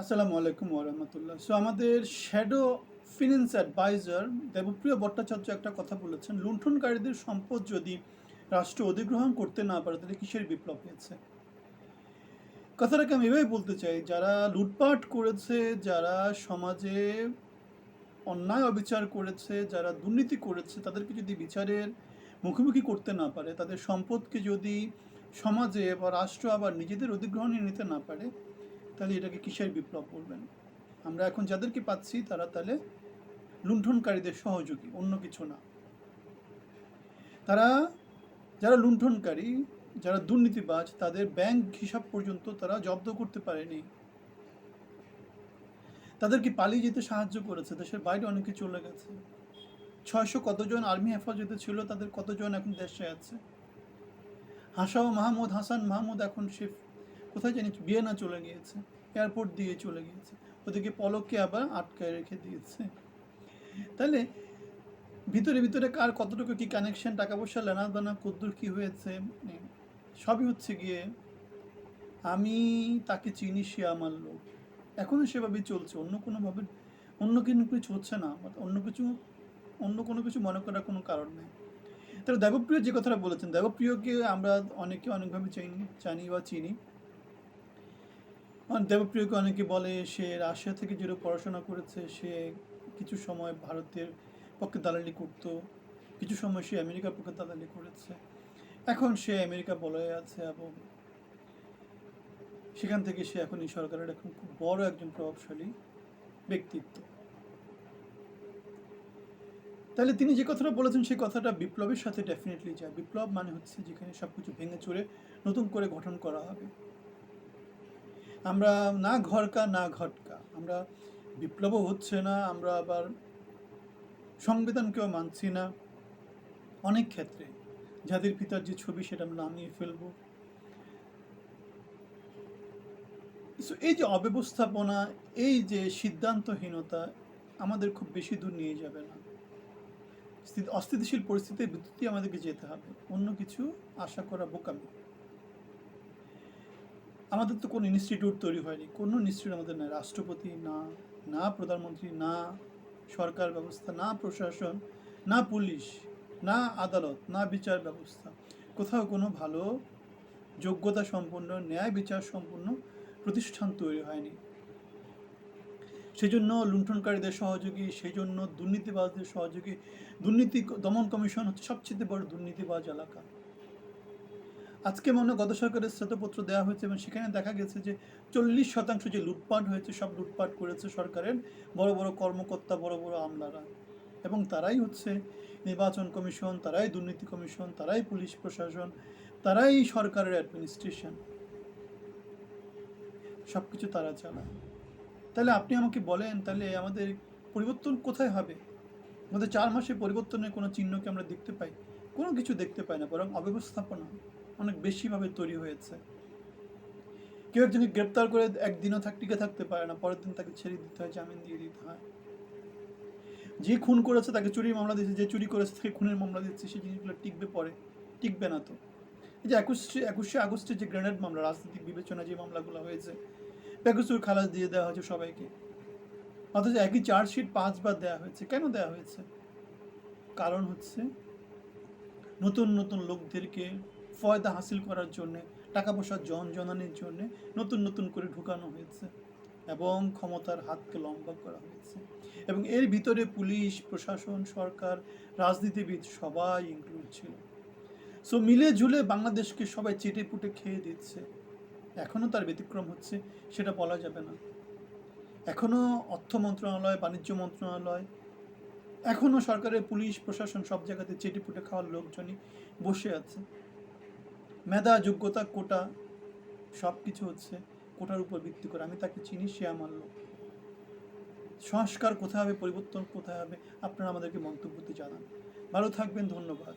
আসসালামু আলাইকুম ওরহামতুল্লাহ সো আমাদের shadow finance adviser Debapriya Bhattacharya একটা কথা বলেছেন, লুণ্ঠনকারীদের সম্পদ যদি রাষ্ট্র অধিগ্রহণ করতে না পারে, তাহলে কিসের বিপ্লব হয়েছে? কথাটাকে আমি এভাবে বলতে চাই, যারা লুটপাট করেছে, যারা সমাজে অন্যায় অবিচার করেছে, যারা দুর্নীতি করেছে, তাদেরকে যদি বিচারের মুখোমুখি করতে না পারে, তাদের সম্পদকে যদি সমাজে বা রাষ্ট্র আবার নিজেদের অধিগ্রহণে নিতে না পারে তাহলে এটাকে কিসের বিপ্লব করবেন আমরা এখন যাদেরকে পাচ্ছি তারা তাহলে লুণ্ঠনকারীদের সহযোগী, অন্য কিছু না। তারা যারা লুণ্ঠনকারী, যারা দুর্নীতিবাজ, তাদের ব্যাংক হিসাব পর্যন্ত তারা জব্দ করতে পারেনি। তাদেরকে পালিয়ে যেতে সাহায্য করেছে? দেশের বাইরে অনেকে চলে গেছে। ছয়শো কতজন আর্মি হেফাজতে ছিল, তাদের কতজন এখন দেশে আছে? হাসাও মাহমুদ, হাসান মাহমুদ এখন সে কোথায় জানি বিয়েনা চলে গিয়েছে, এয়ারপোর্ট দিয়ে চলে গিয়েছে। ওদেরকে পলককে আবার আটকায় রেখে দিয়েছে। তাহলে ভিতরে ভিতরে কার কতটুকু কি কানেকশন টাকা পয়সা লেনা দানা কদ্দুর কি হয়েছে সবই হচ্ছে গিয়ে আমি তাকে চিনি, সে আমার লোক। এখনও সেভাবেই চলছে। অন্য কোনোভাবে, অন্য কোনো কিছু হচ্ছে না অন্য কিছু, অন্য কোনো কিছু মনে করার কোনো কারণ নেই। তাহলে দেবপ্রিয় যে কথাটা বলেছেন, দেবপ্রিয়কে আমরা অনেকে অনেকভাবে চিনি, জানি বা চিনি। দেবপ্রিয়কে অনেকে বলে সে রাশিয়া থেকে যেরকম পড়াশোনা করেছে, সে কিছু সময় ভারতের পক্ষে দালালি করত, কিছু সময় সে আমেরিকার পক্ষে দালালি করেছে। এখন সে আমেরিকা বলয়ে আছে এবং সেখান থেকে সে এখন এই সরকারের এখন খুব বড় একজন প্রভাবশালী ব্যক্তিত্ব। তাহলে তিনি যে কথাটা বলেছেন, সেই কথাটা বিপ্লবের সাথে ডেফিনেটলি যায়। বিপ্লব মানে হচ্ছে যেখানে সব কিছু ভেঙে চড়ে নতুন করে গঠন করা হবে। আমরা না ঘরকা, না ঘটকা। আমরা বিপ্লবও হচ্ছে না, আমরা আবার সংবিধানকেও মানছি না। অনেক ক্ষেত্রে যাদের পিতার যে ছবি সেটা আমরা নামিয়ে ফেলব। এই যে অব্যবস্থাপনা, এই যে সিদ্ধান্তহীনতা আমাদের খুব বেশি দূর নিয়ে যাবে না। অস্থিতিশীল পরিস্থিতির ভিত্তিতে আমাদেরকে যেতে হবে। অন্য কিছু আশা করা বোকামি। আমাদের তো কোনো ইনস্টিটিউট তৈরি হয়নি। কোনো ইনস্টিটিউট আমাদের না রাষ্ট্রপতি না না প্রধানমন্ত্রী, না সরকার ব্যবস্থা, না প্রশাসন, না পুলিশ, না আদালত, না বিচার ব্যবস্থা। কোথাও কোনো ভালো যোগ্যতা সম্পন্ন, ন্যায় বিচার সম্পন্ন প্রতিষ্ঠান তৈরি হয়নি। সেজন্য লুণ্ঠনকারীদের সহযোগী সেই জন্য দুর্নীতিবাজদের সহযোগী, দুর্নীতি দমন কমিশন হচ্ছে সবচেয়ে বড় দুর্নীতিবাজ এলাকা। আজকে মনে গত সরকারের শ্বেতপত্র দেওয়া হয়েছে এবং সেখানে দেখা গেছে যে চল্লিশ শতাংশ যে লুটপাট হয়েছে, সব লুটপাট করেছে সরকারের, বড় বড় কর্মকর্তা, বড় বড় আমলারা। এবং তারাই হচ্ছে নির্বাচন কমিশন, তারাই দুর্নীতি কমিশন, তারাই পুলিশ প্রশাসন, তারাই সরকারের অ্যাডমিনিস্ট্রেশন। সব কিছু তারা চালায়। তাহলে আপনি আমাকে বলেন, তাহলে আমাদের পরিবর্তন কোথায় হবে? আমাদের চার মাসে পরিবর্তনের কোনো চিহ্নকে আমরা দেখতে পাই? কোনো কিছু দেখতে পাই না, বরং অব্যবস্থাপনা। অনেক বেশিভাবে তৈরি হয়েছে। কেউ একজনকে গ্রেপ্তার করে একদিনও থাক, টিকে থাকতে পারে না, পরের দিন তাকে ছেড়ে দিতে হয়, জামিন দিয়ে দিতে হয়। যে খুন করেছে তাকে চুরির মামলা দিচ্ছে যে চুরি করেছে তাকে খুনের মামলা দিচ্ছে সেই জিনিসগুলো টিকবে পরে, টিকবে না তো। এই যে একুশে একুশে আগস্টে যে গ্রেনেড মামলা, রাজনৈতিক বিবেচনা যে মামলাগুলো হয়েছে বেকসুর খালাস দিয়ে দেওয়া হয়েছে সবাইকে। অথচ একই চার্জশিট পাঁচবার দেওয়া হয়েছে, কেন দেওয়া হয়েছে? কারণ হচ্ছে নতুন নতুন লোকদেরকে ফয়দা হাসিল করার জন্য, টাকা পয়সা জন জনানির জন্য নতুন নতুন করে ঢুকানো হয়েছে এবং ক্ষমতার হাতকে লম্বা করা হয়েছে। এবং এর ভিতরে পুলিশ, প্রশাসন, সরকার, রাজনীতিবিদ সবাই ইনক্লুড ছিল। সো মিলে ঝুলে বাংলাদেশকে সবাই চেটে পুটে খেয়ে দিচ্ছে। এখনও তার ব্যতিক্রম হচ্ছে, সেটা বলা যাবে না। এখনও অর্থ মন্ত্রণালয়, বাণিজ্য মন্ত্রণালয় এখনও সরকারের পুলিশ, প্রশাসন সব জায়গাতে চেটে পুটে খাওয়ার লোকজনই বসে আছে। মেধা, যোগ্যতা, কোটা সব কিছু হচ্ছে কোটার উপর ভিত্তি করে। আমি তাকে চিনি, সে আমার লোক। সংস্কার কোথায় হবে, পরিবর্তন কোথায় হবে, আপনারা আমাদেরকে মন্তব্যতে জানান। ভালো থাকবেন, ধন্যবাদ।